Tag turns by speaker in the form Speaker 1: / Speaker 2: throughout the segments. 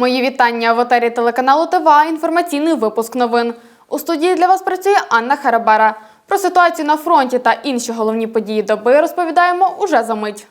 Speaker 1: Мої вітання в етері телеканалу ТВА. Інформаційний випуск новин. У студії для вас працює Анна Харабара. Про ситуацію на фронті та інші головні події доби розповідаємо уже за мить.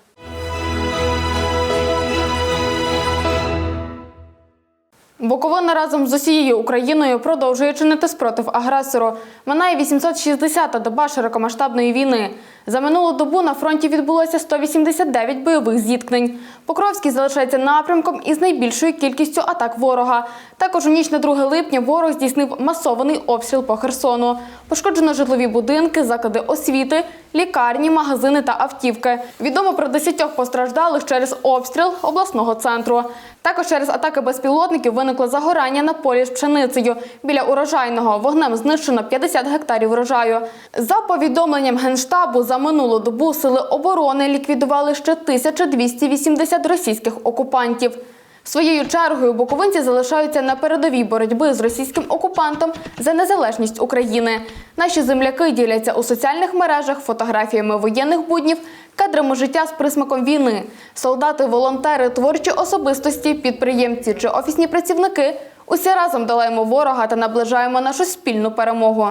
Speaker 1: Буковина разом з усією Україною продовжує чинити спротив агресору. Минає 860-та доба широкомасштабної війни. За минулу добу на фронті відбулося 189 бойових зіткнень. Покровський залишається напрямком із найбільшою кількістю атак ворога. Також у ніч на 2 липня ворог здійснив масований обстріл по Херсону. Пошкоджено житлові будинки, заклади освіти, лікарні, магазини та автівки. Відомо про 10 постраждалих через обстріл обласного центру. Також через атаки безпілотників виникло загорання на полі з пшеницею. Біля урожайного вогнем знищено 50 гектарів врожаю. За повідомленням Генштабу, за минулу добу сили оборони ліквідували ще 1280 російських окупантів. Своєю чергою буковинці залишаються на передовій боротьби з російським окупантом за незалежність України. Наші земляки діляться у соціальних мережах фотографіями воєнних буднів, кадрами життя з присмаком війни. Солдати, волонтери, творчі особистості, підприємці чи офісні працівники усі разом долаємо ворога та наближаємо нашу спільну перемогу.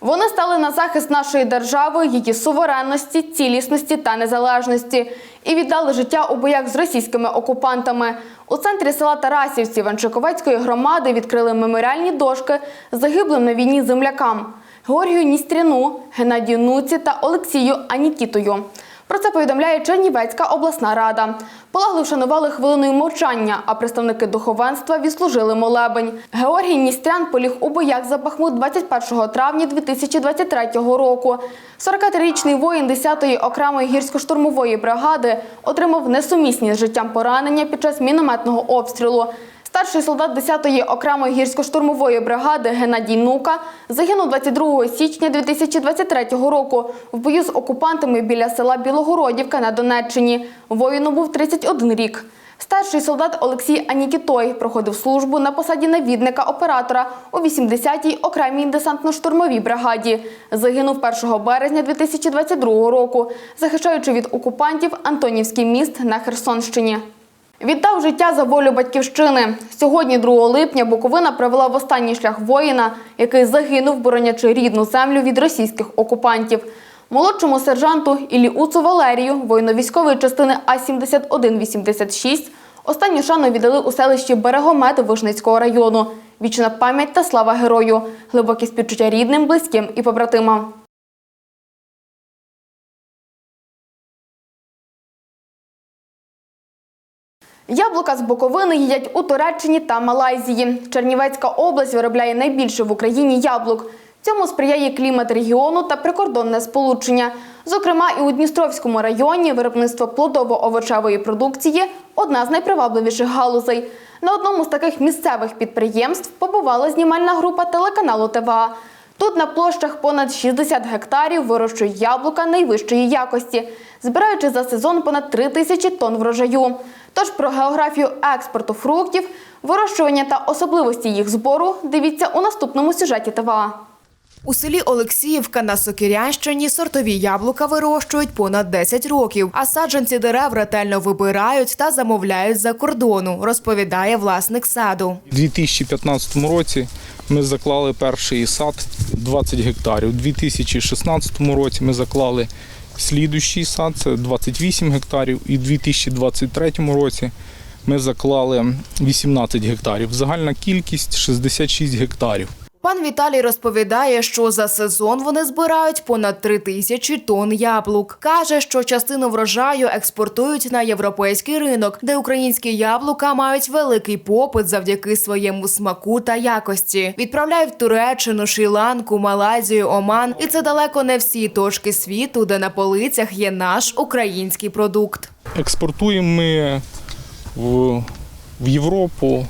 Speaker 1: Вони стали на захист нашої держави, її суверенності, цілісності та незалежності і віддали життя у боях з російськими окупантами. У центрі села Тарасівці Ванчиковецької громади відкрили меморіальні дошки загиблим на війні землякам Георгію Ністріну, Геннадію Нуці та Олексію Анікітою. Про це повідомляє Чернівецька обласна рада. Полеглих вшанували хвилиною мовчання, а представники духовенства відслужили молебень. Георгій Ністрян поліг у боях за Бахмут 21 травня 2023 року. 43-річний воїн 10-ї окремої гірсько-штурмової бригади отримав несумісні з життям поранення під час мінометного обстрілу. Старший солдат 10-ї окремої гірсько-штурмової бригади Геннадій Нука загинув 22 січня 2023 року в бою з окупантами біля села Білогородівка на Донеччині. Воїну був 31 рік. Старший солдат Олексій Анікітой проходив службу на посаді навідника оператора у 80-й окремій десантно-штурмовій бригаді. Загинув 1 березня 2022 року, захищаючи від окупантів Антонівський міст на Херсонщині. Віддав життя за волю батьківщини. Сьогодні, 2 липня, Буковина провела в останній шлях воїна, який загинув, боронячи рідну землю від російських окупантів. Молодшому сержанту Ілліуцу Валерію, воїно-військової частини А-7186, останню шану віддали у селищі Берегомет Вишницького району. Вічна пам'ять та слава герою, глибокі співчуття рідним, близьким і побратимам. Яблука з Буковини їдять у Туреччині та Малайзії. Чернівецька область виробляє найбільше в Україні яблук. Цьому сприяє клімат регіону та прикордонне сполучення. Зокрема, і у Дністровському районі виробництво плодово-овочевої продукції одна з найпривабливіших галузей. На одному з таких місцевих підприємств побувала знімальна група телеканалу ТВА. Тут на площах понад 60 гектарів вирощують яблука найвищої якості, збираючи за сезон понад 3 тисячі тонн врожаю. Тож про географію експорту фруктів, вирощування та особливості їх збору дивіться у наступному сюжеті ТВА.
Speaker 2: У селі Олексіївка на Сокирянщині сортові яблука вирощують понад 10 років, а саджанці дерев ретельно вибирають та замовляють за кордону, розповідає власник саду.
Speaker 3: У 2015 році ми заклали перший сад 20 гектарів. У 2016 році ми заклали слідущий сад, це 28 гектарів. І у 2023 році ми заклали 18 гектарів. Загальна кількість 66 гектарів.
Speaker 2: Пан Віталій розповідає, що за сезон вони збирають понад 3 тисячі тонн яблук. Каже, що частину врожаю експортують на європейський ринок, де українські яблука мають великий попит завдяки своєму смаку та якості. Відправляють в Туреччину, Шрі-Ланку, Малайзію, Оман, і це далеко не всі точки світу, де на полицях є наш український продукт.
Speaker 3: Експортуємо ми в, в Європу,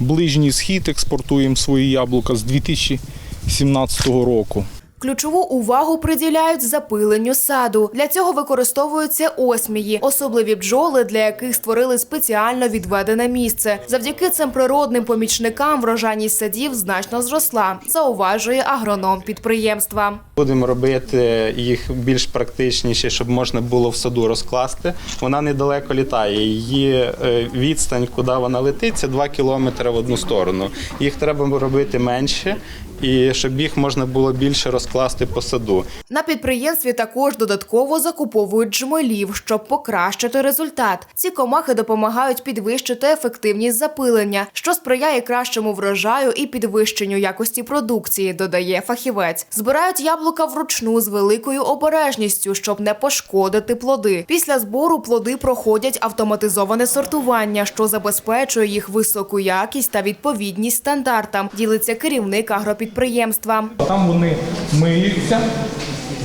Speaker 3: Ближній Схід експортуємо свої яблука з 2017 року.
Speaker 2: Ключову увагу приділяють запиленню саду. Для цього використовуються осмії, особливі бджоли, для яких створили спеціально відведене місце. Завдяки цим природним помічникам врожайність садів значно зросла, зауважує агроном підприємства.
Speaker 4: Будемо робити їх більш практичніші, щоб можна було в саду розкласти. Вона недалеко літає. Її е, відстань, куди вона летить, це 2 кілометри в одну сторону. Їх треба робити менше, і щоб їх можна було більше розкласти по саду.
Speaker 2: На підприємстві також додатково закуповують джмелів, щоб покращити результат. Ці комахи допомагають підвищити ефективність запилення, що сприяє кращому врожаю і підвищенню якості продукції, додає фахівець. Збирають яблука вручну з великою обережністю, щоб не пошкодити плоди. Після збору плоди проходять автоматизоване сортування, що забезпечує їх високу якість та відповідність стандартам. Ділиться керівник агропідприємства.
Speaker 3: Там вони миються,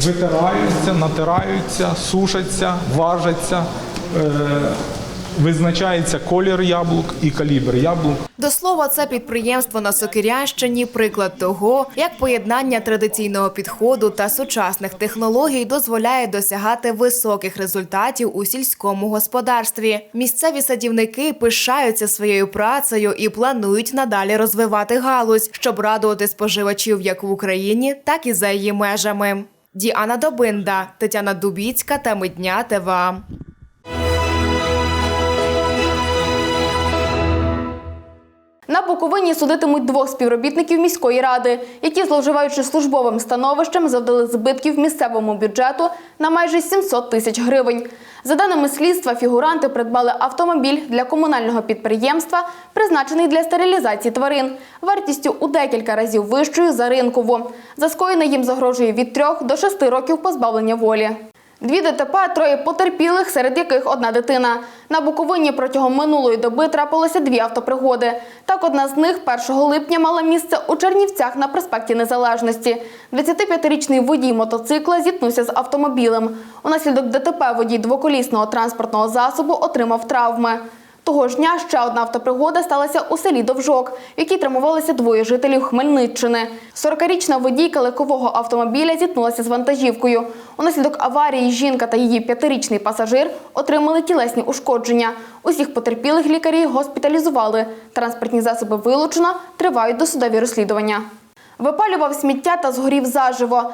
Speaker 3: витираються, натираються, сушаться, важаться, е, визначається колір яблук і калібр яблук.
Speaker 2: До слова, це підприємство на Сокирянщині – приклад того, як поєднання традиційного підходу та сучасних технологій дозволяє досягати високих результатів у сільському господарстві. Місцеві садівники пишаються своєю працею і планують надалі розвивати галузь, щоб радувати споживачів як в Україні, так і за її межами. Діана Добинда, Тетяна Дубіцька та Мидня ТВА.
Speaker 1: На Буковині судитимуть двох співробітників міської ради, які, зловживаючи службовим становищем, завдали збитків місцевому бюджету на майже 700 тисяч гривень. За даними слідства, фігуранти придбали автомобіль для комунального підприємства, призначений для стерилізації тварин, вартістю у декілька разів вищою за ринкову. За скоєне їм загрожує від 3 до 6 років позбавлення волі. Дві ДТП, троє потерпілих, серед яких одна дитина. На Буковині протягом минулої доби трапилося дві автопригоди. Так, одна з них 1 липня мала місце у Чернівцях на проспекті Незалежності. 25-річний водій мотоцикла зіткнувся з автомобілем. Унаслідок ДТП водій двоколісного транспортного засобу отримав травми. Того ж дня ще одна автопригода сталася у селі Довжок, в якій травмувалися двоє жителів Хмельниччини. 40-річна водійка легкового автомобіля зіткнулася з вантажівкою. Унаслідок аварії жінка та її п'ятирічний пасажир отримали тілесні ушкодження. Усіх потерпілих лікарі госпіталізували. Транспортні засоби вилучено, тривають досудові розслідування. Випалював сміття та згорів заживо.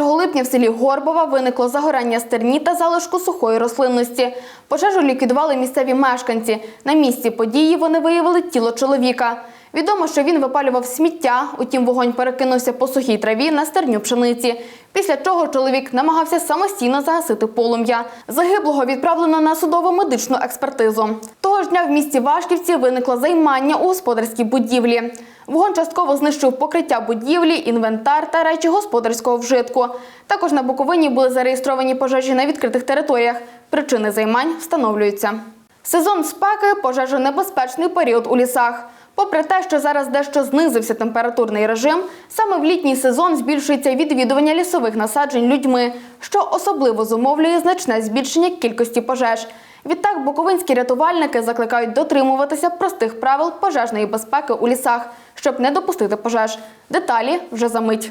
Speaker 1: 1 липня в селі Горбова виникло загорання стерні та залишку сухої рослинності. Пожежу ліквідували місцеві мешканці. На місці події вони виявили тіло чоловіка. Відомо, що він випалював сміття, утім вогонь перекинувся по сухій траві на стерню пшениці. Після чого чоловік намагався самостійно загасити полум'я. Загиблого відправлено на судово медичну експертизу. Того ж дня в місті Вашківці виникло займання у господарській будівлі. Вогонь частково знищив покриття будівлі, інвентар та речі господарського вжитку. Також на Буковині були зареєстровані пожежі на відкритих територіях. Причини займань встановлюються. Сезон спеки пожежонебезпечний період у лісах. Попри те, що зараз дещо знизився температурний режим, саме в літній сезон збільшується відвідування лісових насаджень людьми, що особливо зумовлює значне збільшення кількості пожеж. Відтак буковинські рятувальники закликають дотримуватися простих правил пожежної безпеки у лісах, щоб не допустити пожеж. Деталі вже за мить.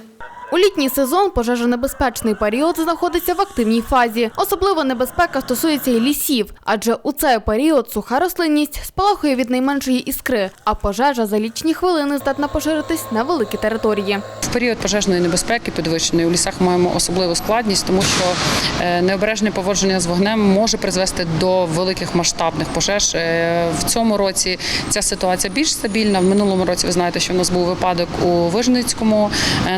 Speaker 1: У літній сезон пожежонебезпечний період знаходиться в активній фазі. Особливо небезпека стосується і лісів, адже у цей період суха рослинність спалахує від найменшої іскри, а пожежа за лічні хвилини здатна поширитись на великі території.
Speaker 5: В період пожежної небезпеки підвищеної у лісах маємо особливу складність, тому що е, необережне поводження з вогнем може призвести до великих масштабних пожеж. Е, В цьому році ця ситуація більш стабільна. В минулому році ви знаєте, що в нас був випадок у Вижницькому е,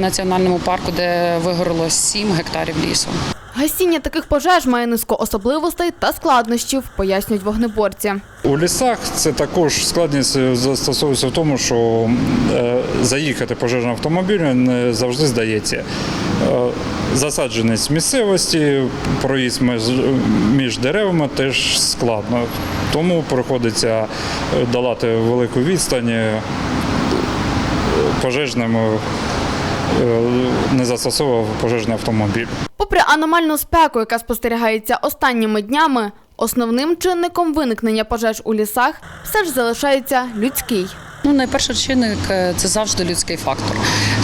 Speaker 5: національному парку, де вигоріло 7 гектарів лісу.
Speaker 1: Гасіння таких пожеж має низку особливостей та складнощів, пояснюють вогнеборці.
Speaker 6: У лісах це також складність застосовується в тому, що е, заїхати пожежним автомобілем не завжди здається. Е, Засадженість місцевості, проїзд між, деревами теж складно. Тому приходиться е, долати велику відстань е, пожежним, е, не застосовував пожежний автомобіль.
Speaker 1: Попри аномальну спеку, яка спостерігається останніми днями, основним чинником виникнення пожеж у лісах все ж залишається людський.
Speaker 5: Ну, найперший чинник е, це завжди людський фактор,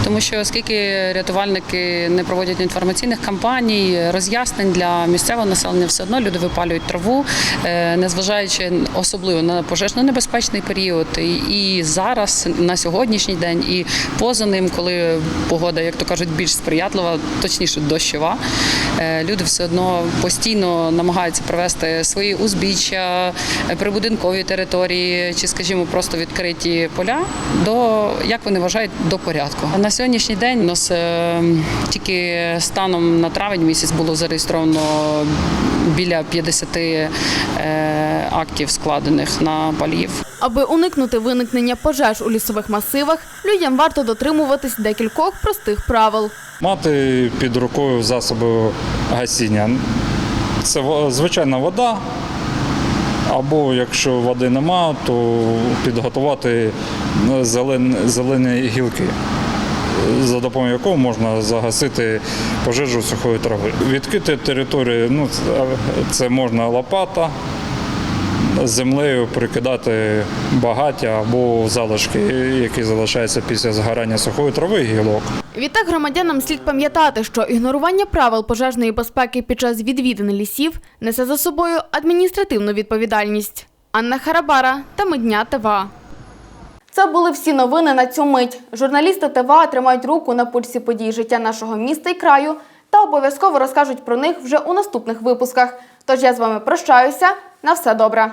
Speaker 5: тому що оскільки рятувальники не проводять інформаційних кампаній, роз'яснень для місцевого населення, все одно люди випалюють траву, е, незважаючи особливо на пожежно-небезпечний період. І, зараз, на сьогоднішній день, і поза ним, коли погода, як то кажуть, більш сприятлива, точніше дощова, е, люди все одно постійно намагаються привести свої узбіччя, прибудинкові території чи, скажімо, просто відкриті поля до як вони вважають до порядку. На сьогоднішній день у нас е, тільки станом на травень місяць було зареєстровано біля 50 е, актів складених на палів.
Speaker 1: Аби уникнути виникнення пожеж у лісових масивах, людям варто дотримуватись декількох простих правил.
Speaker 6: Мати під рукою засоби гасіння. Це звичайна вода. Або якщо води нема, то підготувати ну, зелен, зелені гілки, за допомогою якого можна загасити пожежу сухої трави. Відкрити територію, ну, це можна лопата, землею прикидати багаття або залишки, які залишаються після згорання сухої трави і гілок.
Speaker 1: Відтак громадянам слід пам'ятати, що ігнорування правил пожежної безпеки під час відвідин лісів несе за собою адміністративну відповідальність. Анна Харабара та Медня ТВА. Це були всі новини на цю мить. Журналісти ТВА тримають руку на пульсі подій життя нашого міста і краю та обов'язково розкажуть про них вже у наступних випусках. Тож я з вами прощаюся. На все добре.